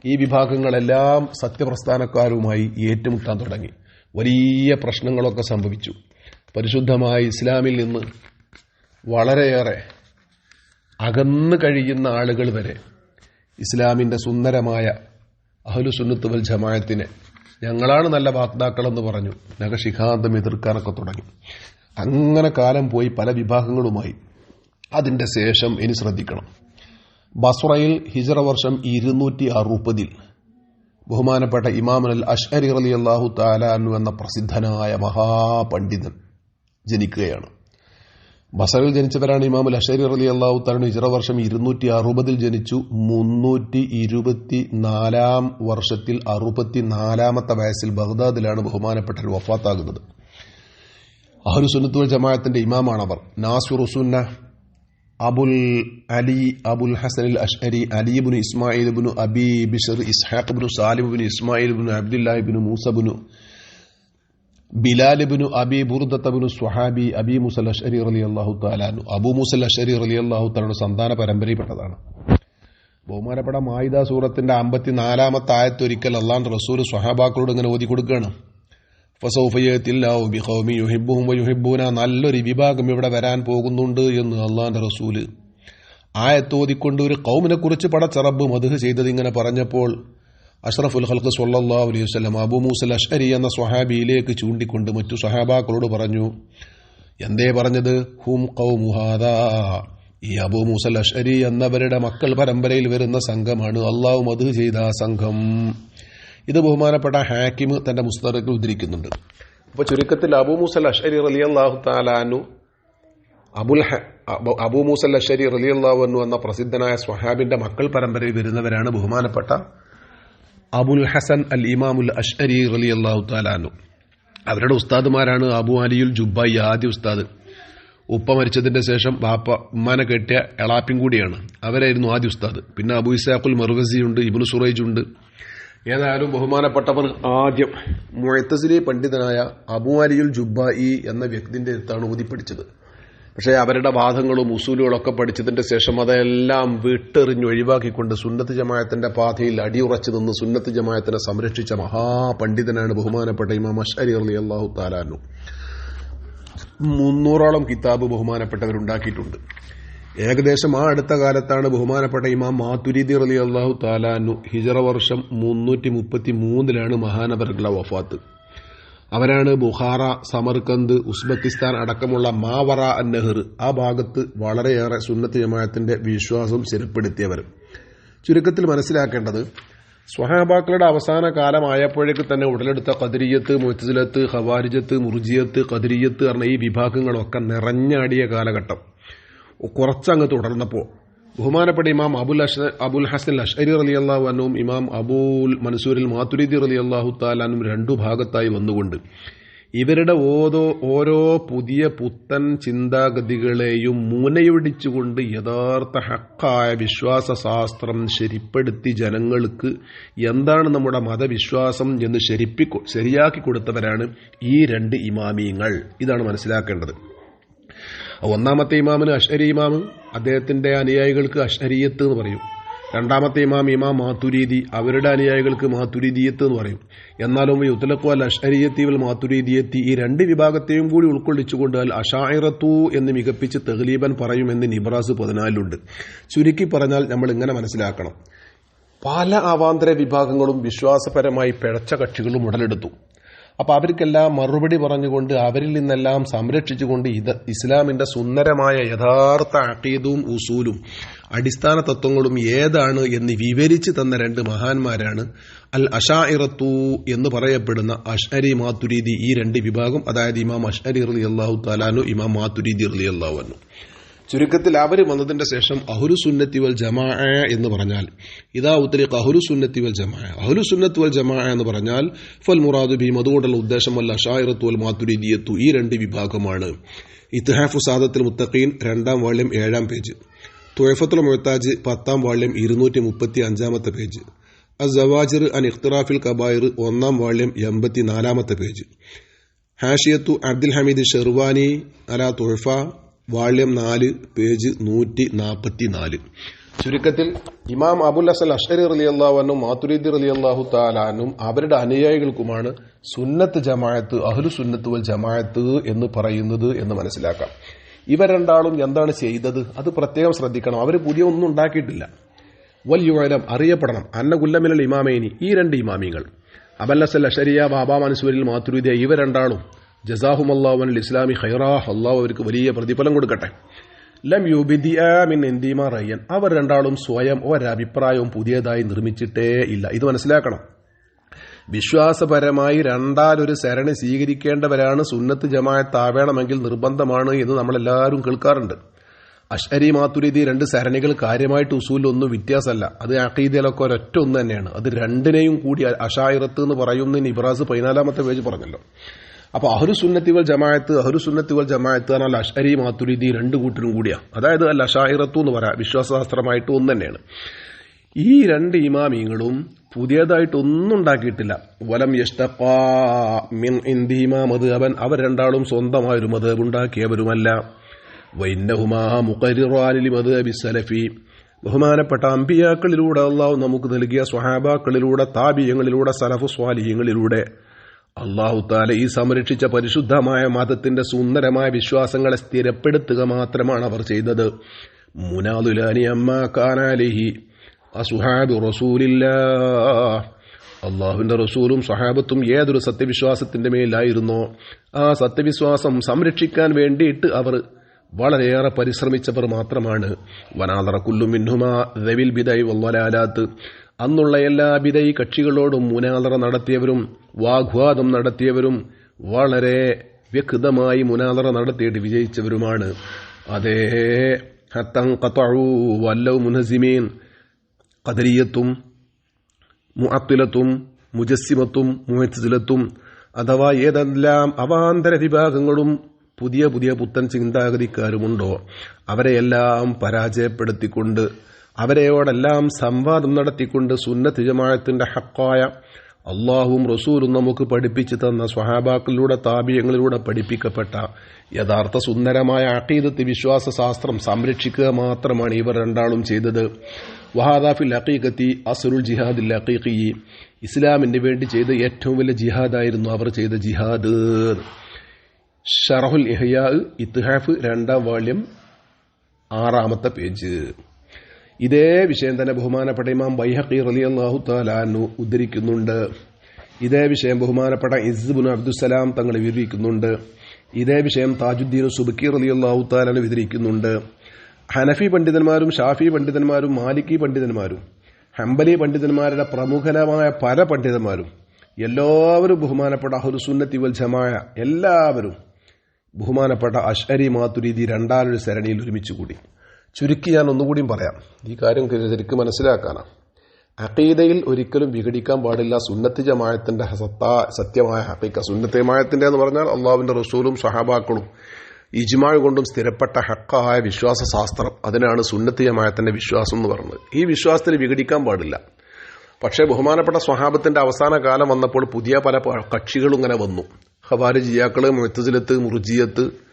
ഈ വിഭാഗങ്ങളെല്ലാം സത്യപ്രസ്ഥാനക്കാരുമായി ഏറ്റുമുട്ടാൻ തുടങ്ങി. വലിയ പ്രശ്നങ്ങളൊക്കെ സംഭവിച്ചു. പരിശുദ്ധമായ ഇസ്ലാമിൽ നിന്ന് വളരെയേറെ അകന്നു കഴിയുന്ന ആളുകൾ വരെ ഇസ്ലാമിന്റെ സുന്ദരമായ അഹലുസുന്നത്ത് വൽ ജമായത്തിനെ ഞങ്ങളാണ് നല്ല വാഗ്ദാക്കളെന്ന് പറഞ്ഞു. നഖശിഖാന്തം എതിർക്കാനൊക്കെ തുടങ്ങി. അങ്ങനെ കാലം പോയി പല വിഭാഗങ്ങളുമായി. അതിന്റെ ശേഷം ഇനി ശ്രദ്ധിക്കണം. ബസ്രയിൽ ഹിജറ വർഷം ഇരുന്നൂറ്റി അറുപതിൽ ബഹുമാനപ്പെട്ട ഇമാമൻ അൽ അഷ്അരി അലി അള്ളാഹു താലാനു എന്ന പ്രസിദ്ധനായ മഹാപണ്ഡിതൻ ജനിക്കുകയാണ്. ബസറിൽ ജനിച്ചവരാണ് ഇമാമുൽ അഷരി അലി അള്ളാഹു താലു ഹിജറ വർഷം ഇരുന്നൂറ്റി അറുപതിൽ ജനിച്ചു. മുന്നൂറ്റി ഇരുപത്തി നാലാം വർഷത്തിൽ അറുപത്തി നാലാമത്തെ വയസ്സിൽ ബഗ്ദാദിലാണ് ബഹുമാനപ്പെട്ട വഫാത്താകുന്നത്. അഹുസുന്നത്തുൽ ജമാഅത്തിന്റെ ഇമാമാണവർ. നാസുറുസുന്ന Abul Ali Abul Hasan Ashari അലിബുൻ Ismail ബിനു അബി ബിഷർ ഇസ്ഹാഖ് സാലിബുൻ ബിൻ ഇസ്മായിൽ ബിനു അബ്ദുല്ലാഹി ബിനു മൂസ ബിലാൽ ബിനു അബി ബുർദത്ത ബിനു സുഹാബി അബി മുസൽ അഷരി അലി അള്ളാഹു താലാനു അബു മുസൽ അഷരി അലി അള്ളാഹു താലാനു സന്താന പരമ്പരയിൽപ്പെട്ടതാണ്. ബഹുമാനപ്പെട്ട മായിദ സൂറത്തിന്റെ അമ്പത്തിനാലാമത്തെ ആയത്തൊരിക്കൽ അള്ളാൻ റസൂൽ സ്വഹാബാക്കളോട് ഇങ്ങനെ ഓതി കൊടുക്കുകയാണ്. യുഹിബൂന നല്ലൊരു വിഭാഗം ഇവിടെ വരാൻ പോകുന്നുണ്ട് എന്ന് അള്ളാന്റെ റസൂൽ ആയത്തോതിക്കൊണ്ട് ഒരു കൗമിനെ കുറിച്ച് പടച്ചറബ് മധു ചെയ്തത് ഇങ്ങനെ പറഞ്ഞപ്പോൾ അഷ്റഫുൽ ഹൽക്ക് സല്ലാ അലൈഹി വസ്ലം അബു മൂസൽ അഷ്അരി എന്ന സ്വഹാബിയിലേക്ക് ചൂണ്ടിക്കൊണ്ട് മറ്റു സഹാബാക്കളോട് പറഞ്ഞു എന്തേ പറഞ്ഞത്? ഹും കൗമുഹാദ ഈ അബു മൂസൽ അഷ്അരി എന്നവരുടെ മക്കൾ പരമ്പരയിൽ വരുന്ന സംഘമാണ്. അള്ളാഹു മധു ചെയ്ത സംഘം. ഇത് ബഹുമാനപ്പെട്ട ഹാക്കിം തന്റെ മുസ്തറക്കിൽ ഉദ്ധരിക്കുന്നുണ്ട്. അപ്പൊ ചുരുക്കത്തിൽ അബു മൂസൽ അഷ്അരി റലി അള്ളാഹു താലാനു അബുൽ അബൂ മൂസൽ അഷ്അരി റലി അള്ളാഹു എന്ന പ്രസിദ്ധനായ സ്വഹാബിന്റെ മക്കൾ പരമ്പരയിൽ വരുന്നവരാണ് ബഹുമാനപ്പെട്ട അബുൽ ഹസൻ അൽ ഇമാമുൽ അഷ്അരി റലി അള്ളാഹു താലാനു അവരുടെ ഉസ്താദുമാരാണ് അബു അലിയുൽ ജുബായി ആദ്യ ഉസ്താദ്. ഉപ്പ മരിച്ചതിന്റെ ശേഷം ബാപ്പ ഉമ്മാനെ കെട്ടിയ എളാപ്പിൻ കൂടിയാണ്. അവരായിരുന്നു ആദ്യ ഉസ്താദ്. പിന്നെ അബു ഇസാഖുൽ മർവസി ഉണ്ട് ഇബുൽ സുറൈജ് ഉണ്ട്. ഏതായാലും ബഹുമാനപ്പെട്ടവർ ആദ്യം മുഴത്തസിലി പണ്ഡിതനായ അബു അലിയുൽ ജുബായി എന്ന വ്യക്തിന്റെ അടുത്താണ് ഊതിപ്പിടിച്ചത് പക്ഷേ അവരുടെ വാദങ്ങളും ഉസൂലുകളൊക്കെ പഠിച്ചതിന്റെ ശേഷം അതെല്ലാം വിട്ടെറിഞ്ഞ് ഒഴിവാക്കിക്കൊണ്ട് സുന്നത്ത് ജമായത്തിന്റെ പാതയിൽ അടിയുറച്ചു നിന്ന് സുന്നത്ത് ജമായത്തിനെ സംരക്ഷിച്ച മഹാപണ്ഡിതനാണ് ബഹുമാനപ്പെട്ട ഇമാം അഷരി അലി അള്ളാഹു താലാനു മുന്നൂറോളം കിതാബ് ബഹുമാനപ്പെട്ടവരുണ്ടാക്കിയിട്ടുണ്ട്. ഏകദേശം ആ അടുത്ത കാലത്താണ് ബഹുമാനപ്പെട്ട ഇമാം മാതുരിദി റലി അള്ളാഹു താലാനു ഹിജറ വർഷം മുന്നൂറ്റി മുപ്പത്തി മൂന്നിലാണ് മഹാനബർഗള വഫാത്ത്. അവരാണ് ബുഹാറ സമർക്കന്ത് ഉസ്ബെക്കിസ്ഥാൻ അടക്കമുള്ള മാവറ നെഹ്റ് ആ ഭാഗത്ത് വളരെയേറെ സുന്നത്ത് ജമാഅത്തിന്റെ വിശ്വാസം സ്ഥിരപ്പെടുത്തിയവർ ചുരുക്കത്തിൽ മനസ്സിലാക്കേണ്ടത് സ്വഹാബാക്കളുടെ അവസാന കാലമായപ്പോഴേക്ക് തന്നെ ഉടലെടുത്ത കതിരിയത്ത് മൊയ്ത്തസിലത്ത് ഹവാരിജത്ത് മുർജിയത്ത് കതിരിയത്ത് പറഞ്ഞ ഈ വിഭാഗങ്ങളൊക്കെ നിറഞ്ഞാടിയ കാലഘട്ടം. കുറച്ചങ്ങ് തുടർന്നപ്പോൾ ബഹുമാനപ്പെട്ട ഇമാം അബുൽ അബുൽ ഹസൻ അഷ്അരി അലി അള്ളാഹു അനും ഇമാം അബുൽ മൻസൂരിൽ മാതുരീദി അലി അള്ളാഹു താലാനും രണ്ടു ഭാഗത്തായി വന്നുകൊണ്ട് ഇവരുടെ ഓരോ ഓരോ പുതിയ പുത്തൻ ചിന്താഗതികളെയും മൂനയൊടിച്ചുകൊണ്ട് യഥാർത്ഥ ഹക്കായ വിശ്വാസ ശാസ്ത്രം ശരിപ്പെടുത്തി ജനങ്ങൾക്ക് എന്താണ് നമ്മുടെ മതവിശ്വാസം എന്ന് ശരിപ്പി ശരിയാക്കി കൊടുത്തവരാണ് ഈ രണ്ട് ഇമാമിയങ്ങൾ. ഇതാണ് മനസ്സിലാക്കേണ്ടത്. ഒന്നാമത്തെ ഇമാമിന് അഷ്ഹരി ഇമാമ് അദ്ദേഹത്തിന്റെ അനുയായികൾക്ക് അഷ്ഹരിയത്ത് എന്ന് പറയും. രണ്ടാമത്തെ ഇമാം ഇമാം മാതുരീദി അവരുടെ അനുയായികൾക്ക് മാതുരീദിയത്ത് എന്ന് പറയും. എന്നാലും യുത്തലക്കു അൽ അഷ്ഹരിയത്തി വൽ മാതുരീതിയത്തി ഈ രണ്ട് വിഭാഗത്തെയും കൂടി ഉൾക്കൊള്ളിച്ചുകൊണ്ട് അൽ അഷായിറത്തു എന്ന് മികപ്പിച്ച് തെഹ്ലീബൻ പറയുമെന്ന് നിബ്രാസ് പതിനാലിലുണ്ട്. ചുരുക്കി പറഞ്ഞാൽ നമ്മൾ ഇങ്ങനെ മനസ്സിലാക്കണം. പല അവാന്തര വിഭാഗങ്ങളും വിശ്വാസപരമായി പിഴച്ച കക്ഷികളും ഉടലെടുത്തു. അപ്പൊ അവർക്കെല്ലാം മറുപടി പറഞ്ഞുകൊണ്ട് അവരിൽ നിന്നെല്ലാം സംരക്ഷിച്ചുകൊണ്ട് ഇത് ഇസ്ലാമിന്റെ സുന്ദരമായ യഥാർത്ഥ അക്കീദും ഉസൂലും അടിസ്ഥാന തത്വങ്ങളും ഏതാണ് എന്ന് വിവരിച്ചു തന്ന രണ്ട് മഹാന്മാരാണ്. അൽ അഷാഇറത്തു എന്ന് പറയപ്പെടുന്ന അഷ്അരി മാതുരീദി ഈ രണ്ട് വിഭാഗം. അതായത് ഇമാം അഷ്അരി റലി അള്ളാഹു താലാനു ഇമാം മാതുരീദി റലി അള്ളാഹു ചുരുക്കത്തിൽ അവർ വന്നതിന്റെ ശേഷം അഹുലു സുന്നത്തി വൽ ജമാ എന്ന് പറഞ്ഞാൽ ഇതാ ഉത്തരി അഹുലു സുന്നത്തി വൽ ജമാ അഹുലു സുന്നത്ത് വൽ ജമാ എന്ന് പറഞ്ഞാൽ ഫൽ മുറാദു ഭീം അതുകൊണ്ടുള്ള ഉദ്ദേശം വല്ല ഷായിറത്തു വൽ മാത്തുരീദിയത്തു ഈ രണ്ട് വിഭാഗമാണ്. ഇത്തിഹാഫു സാദത്തിൽ മുത്തഖീൻ രണ്ടാം വാള്യം ഏഴാം പേജ്. തുഴഫത്തുൽ മൊഹത്താജ് പത്താം വാള്യം ഇരുന്നൂറ്റി മുപ്പത്തി അഞ്ചാമത്തെ പേജ്. അസവാജിർ അൻ ഇഖ്തിറാഫിൽ കബായിർ ഒന്നാം വാള്യം എൺപത്തിനാലാമത്തെ പേജ്. ഹാഷിയത്തു അബ്ദുൽ ഹമീദ് ഷെർവാനി അല തുഴഫ വാള്യം നാല് പേജ് നൂറ്റി നാൽപ്പത്തിനാല് ചുരുക്കത്തിൽ ഇമാം അബുൽ ഹസൻ അഷരി റലി അള്ളാഹുനും മാതുരീദി റലി അള്ളാഹു താലാനും അവരുടെ അനുയായികൾക്കുമാണ് സുന്നത്ത് ജമായത്ത് അഹ്ലു സുന്നത്ത് വൽ ജമായത്ത് എന്ന് പറയുന്നത് എന്ന് മനസ്സിലാക്കാം. ഇവർ രണ്ടാളും എന്താണ് ചെയ്തത്? അത് പ്രത്യേകം ശ്രദ്ധിക്കണം. അവർ പുതിയ ഒന്നും ഉണ്ടാക്കിയിട്ടില്ല. വല്യുഴലം അറിയപ്പെടണം. അന്ന അന്നകുല്ലമിനൽ ഇമാമേനി ഈ രണ്ട് ഇമാമിങ്ങൾ അബല്ലസൽ അഷരിയ ബാബ മൻസൂരിൽ മാതുരീദിയ ഇവ രണ്ടാളും ജസാഹും അള്ളാഹുൻ ഇസ്ലാമി ഖൈറാഹ് അള്ളാഹു അവർക്ക് വലിയ പ്രതിഫലം കൊടുക്കട്ടെ. ലം യുബിദിയാമിൻ എന്തിമ റയ്യൻ. അവർ രണ്ടാളും സ്വയം ഒരഭിപ്രായവും പുതിയതായി നിർമ്മിച്ചിട്ടേ ഇല്ല. ഇത് മനസ്സിലാക്കണം. വിശ്വാസപരമായി രണ്ടാലൊരു ശരണി സ്വീകരിക്കേണ്ടവരാണ് സുന്നത്ത് ജമായത്താവേണമെങ്കിൽ നിർബന്ധമാണ് എന്ന് നമ്മളെല്ലാവരും കേൾക്കാറുണ്ട്. അഷ്അരി മാത്തുരീതി രണ്ട് സരണികൾ കാര്യമായിട്ട് ഉസൂലൊന്നും വ്യത്യാസമല്ല. അത് അഖീദയിലൊക്കെ ഒരൊറ്റ ഒന്ന് തന്നെയാണ്. അത് രണ്ടിനെയും കൂടി അഷായിറത്ത് എന്ന് പറയുന്നതിന് ഇബ്രാസ് പതിനാലാമത്തെ പേജ് പറഞ്ഞല്ലോ. അപ്പൊ അഹുരു സുന്നത്തിവൽ ജമായത്ത് അഹുരു സുന്നത്തിവൽ ജമാഅത്ത് എന്നാൽ അഷരി മാത്തുരീതി രണ്ട് കൂട്ടരും കൂടിയാണ് അതായത് അൽ അഷാഹിറത്തു എന്ന് പറയാം. വിശ്വാസശാസ്ത്രമായിട്ട് ഒന്ന് തന്നെയാണ്. ഈ രണ്ട് ഇമാമിങ്ങളും പുതിയതായിട്ട് ഒന്നും ഉണ്ടാക്കിയിട്ടില്ല. വലം മിൻ ഇന്ദിമാ മധുബൻ അവർ രണ്ടാളും സ്വന്തമായൊരു മധുബ് ഉണ്ടാക്കിയവരുമല്ല. വൈന്നഹുമാ മുഖരിറാനിലി മധുബി സലഫി. ബഹുമാനപ്പെട്ട അമ്പിയാക്കളിലൂടെ അള്ളാഹു നമുക്ക് നൽകിയ സ്വഹാബാക്കളിലൂടെ താബിയങ്ങളിലൂടെ സലഫു സ്വാലിയങ്ങളിലൂടെ അള്ളാഹു താല ഈ സംരക്ഷിച്ച പരിശുദ്ധമായ മതത്തിന്റെ സുന്ദരമായ വിശ്വാസങ്ങളെ സ്ഥിരപ്പെടുത്തുക മാത്രമാണ് അവർ ചെയ്തത്. മുനാദുലാനി അമ്മ കാനാലിഹി അസുഹാബ് റസൂലില്ല അള്ളാഹുവിന്റെ റസൂലും സഹാബത്തും ഏതൊരു സത്യവിശ്വാസത്തിന്റെ മേലായിരുന്നോ? ആ സത്യവിശ്വാസം സംരക്ഷിക്കാൻ വേണ്ടിയിട്ട് അവർ വളരെയേറെ പരിശ്രമിച്ചവർ മാത്രമാണ്. വനാതറക്കുല്ലും കുല്ലും മിന്നുമാ ദവിൽ ബിദൈ വല്ലാലാത്ത് അന്നുള്ള എല്ലാ ബിദൈ കക്ഷികളോടും മുനാദറ നടത്തിയവരും വാഗ്വാദം നടത്തിയവരും വളരെ വ്യക്തമായി മുനാദറ നടത്തിയിട്ട് വിജയിച്ചവരുമാണ്. അതേ ഹത്തം കത്തഴു മുനസിമീൻ കദരിയത്തും മുഅത്തിലത്തും മുജസ്സിമത്തും മുഹത്തിലത്തും അഥവാ ഏതെല്ലാം അവാന്തര വിഭാഗങ്ങളും പുതിയ പുതിയ പുത്തൻ ചിന്താഗതിക്കാരുമുണ്ടോ അവരെയെല്ലാം പരാജയപ്പെടുത്തിക്കൊണ്ട് അവരെയോടെല്ലാം സംവാദം നടത്തിക്കൊണ്ട് സുന്നത്ത് ജമാഅത്തിന്റെ ഹക്കായ അള്ളാഹും റസൂലും നമുക്ക് പഠിപ്പിച്ചു തന്ന സ്വഹാബാക്കളിലൂടെ താപീയങ്ങളിലൂടെ പഠിപ്പിക്കപ്പെട്ട യഥാർത്ഥ സുന്ദരമായ അക്കീദത്ത് വിശ്വാസ ശാസ്ത്രം സംരക്ഷിക്കുക മാത്രമാണ് ഇവർ രണ്ടാളും ചെയ്തത്. വഹാദാഫിൽ അക്കീഖത്തി അസുറുൽ ജിഹാദിൽ അക്കീഖി ഇസ്ലാമിന് വേണ്ടി ചെയ്ത ഏറ്റവും വലിയ ജിഹാദായിരുന്നു അവർ ചെയ്ത ജിഹാദ്. ഷറഹുൽ ഇഹ്യാ ഇത്ഹാഫ് രണ്ടാം വാള്യം ആറാമത്തെ പേജ്. ഇതേ വിഷയം തന്നെ ബഹുമാനപ്പെട്ട ഇമാം ബൈഹഖി റലി അള്ളാഹു താലാനു ഉദ്ധരിക്കുന്നുണ്ട്. ഇതേ വിഷയം ബഹുമാനപ്പെട്ട ഇസ്ബുൻ അബ്ദുസലാം തങ്ങൾ വിവരിക്കുന്നുണ്ട്. ഇതേ വിഷയം താജുദ്ദീൻ സുബക്കി റലി അള്ളാഹു താലാനു വിവരിക്കുന്നുണ്ട്. ഹനഫി പണ്ഡിതന്മാരും ഷാഫി പണ്ഡിതന്മാരും മാലിക്കി പണ്ഡിതന്മാരും ഹംബലി പണ്ഡിതന്മാരുടെ പ്രമുഖനമായ പല പണ്ഡിതന്മാരും എല്ലാവരും ബഹുമാനപ്പെട്ട അഹുലുസുന്നത്തി വൽ ജമായ എല്ലാവരും ബഹുമാനപ്പെട്ട അഷ്അരി മാതുരീതി രണ്ടാലൊരു സരണിയിൽ ഒരുമിച്ച് കൂടി. ചുരുക്കി ഞാൻ ഒന്നുകൂടിയും പറയാം. ഈ കാര്യം ശരിക്കും മനസ്സിലാക്കാനാണ് അഖീദയിൽ ഒരിക്കലും വിഘടിക്കാൻ പാടില്ല സുന്നത്തി ജമായത്തിന്റെ സത്താ സത്യമായ ഹക്കീക്ക സുന്നത്തി ജമായത്തിന്റെ എന്ന് പറഞ്ഞാൽ അള്ളാഹുവിന്റെ റസൂലും സഹാബാക്കളും ഇജ്മാഴ് കൊണ്ടും സ്ഥിരപ്പെട്ട ഹക്കായ വിശ്വാസ ശാസ്ത്രം. അതിനാണ് സുന്നത്ത് ജമായത്തിന്റെ വിശ്വാസം എന്ന് പറഞ്ഞത്. ഈ വിശ്വാസത്തിൽ വിഘടിക്കാൻ പാടില്ല. പക്ഷേ ബഹുമാനപ്പെട്ട സ്വഹാബത്തിന്റെ അവസാന കാലം വന്നപ്പോൾ പുതിയ പല കക്ഷികളും ഇങ്ങനെ വന്നു. ഹവാരി ജിയാക്കൾ മുത്തസിലത്ത് മുറുജിയത്ത്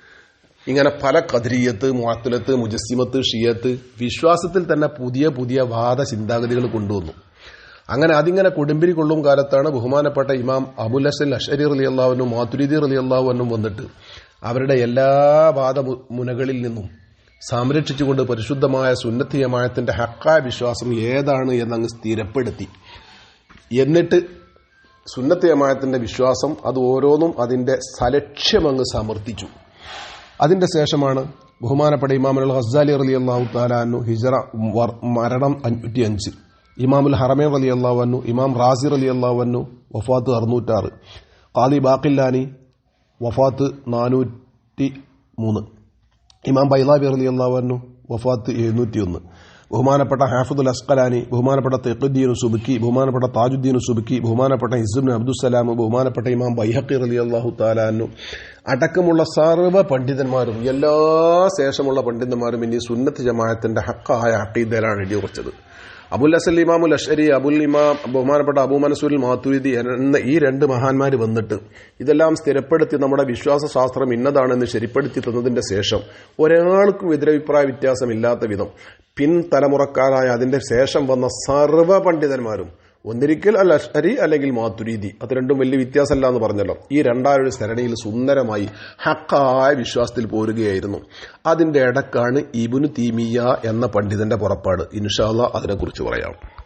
ഇങ്ങനെ പല കദരീയത്ത് മുഅത്തലത്ത് മുജസ്സിമത്ത് ഷിയത്ത് വിശ്വാസത്തിൽ തന്നെ പുതിയ പുതിയ വാദ ചിന്താഗതികൾ കൊണ്ടുവന്നു. അങ്ങനെ അതിങ്ങനെ കൊടുമ്പിരി കൊള്ളും കാലത്താണ് ബഹുമാനപ്പെട്ട ഇമാം അബുൽ അസൽ അഷരി അലി അള്ളാഹുനും മാതുരിദി അലി അള്ളാഹുനും വന്നിട്ട് അവരുടെ എല്ലാ വാദ മുനകളിൽ നിന്നും സംരക്ഷിച്ചുകൊണ്ട് പരിശുദ്ധമായ സുന്നത്തിയമായത്തിന്റെ ഹക്കായ വിശ്വാസം ഏതാണ് എന്നങ്ങ് സ്ഥിരപ്പെടുത്തി. എന്നിട്ട് സുന്നത്തിയമായത്തിന്റെ വിശ്വാസം അത് ഓരോന്നും അതിന്റെ സലക്ഷ്യമങ്ങ് സമർത്ഥിച്ചു. അതിന്റെ ശേഷമാണ് ബഹുമാനപ്പെട്ട ഇമാമുൽ ഹസ്സാലി അലി അള്ളാഹു താലാനു ഹിജറ മരണം അഞ്ഞൂറ്റി അഞ്ച് ഇമാമുൽ ഹറമേ അലി അള്ളാഹു ഇമാം റാസിർ അലി അള്ളാഹു വഫാത്ത് അറുന്നൂറ്റാറ് ഖാദി ബാക്കില്ലാനി വഫാത്ത് നാനൂറ്റി മൂന്ന് ഇമാം ബൈലാബി അലി അള്ളാഹു വഫാത്ത് എഴുന്നൂറ്റി ഒന്ന് ബഹുമാനപ്പെട്ട ഹാഫിദുൽ അസ്കലാനി ബഹുമാനപ്പെട്ട തെക്കുദ്ദീൻ സുബുക്കി ബഹുമാനപ്പെട്ട താജുദ്ദീൻ സുബുക്കി ബഹുമാനപ്പെട്ട ഹിസുബിൻ അബ്ദുസലാം ബഹുമാനപ്പെട്ട ഇമാം ബൈഹക്കി അലി അള്ളാഹു താലാനു അടക്കമുള്ള സർവ പണ്ഡിതന്മാരും എല്ലാ ശേഷമുള്ള പണ്ഡിതന്മാരും ഇനി സുന്നത്ത് ജമാഅത്തിന്റെ ഹക്കായ അക്കീദയിലാണ് എഴുതി കുറിച്ചത്. അബുൽ അസൽ ഇമാമുൽ അഷരി അബുൽ ഇമാം ബഹുമാനപ്പെട്ട അബു മനസൂരിൽ മാത്തുരിദി എന്ന ഈ രണ്ട് മഹാന്മാർ വന്നിട്ട് ഇതെല്ലാം സ്ഥിരപ്പെടുത്തി നമ്മുടെ വിശ്വാസ ശാസ്ത്രം ഇന്നതാണെന്ന് ശരിപ്പെടുത്തി തന്നതിന്റെ ശേഷം ഒരാൾക്കും എതിരഭിപ്രായ വ്യത്യാസമില്ലാത്ത വിധം പിൻതലമുറക്കാരായ അതിന്റെ ശേഷം വന്ന സർവ പണ്ഡിതന്മാരും ഒന്നിരിക്കൽ അൽ അഷ്അരി അല്ലെങ്കിൽ മാതുരീതി അത് രണ്ടും വലിയ വ്യത്യാസമല്ല എന്ന് പറഞ്ഞല്ലോ. ഈ രണ്ടാരുടെ സരണിയിൽ സുന്ദരമായി ഹക്കായ വിശ്വാസത്തിൽ പോരുകയായിരുന്നു. അതിന്റെ ഇടക്കാണ് ഇബുനു തീമിയ എന്ന പണ്ഡിതന്റെ പുറപ്പാട്. ഇൻഷാല്ല അതിനെക്കുറിച്ച് പറയാം.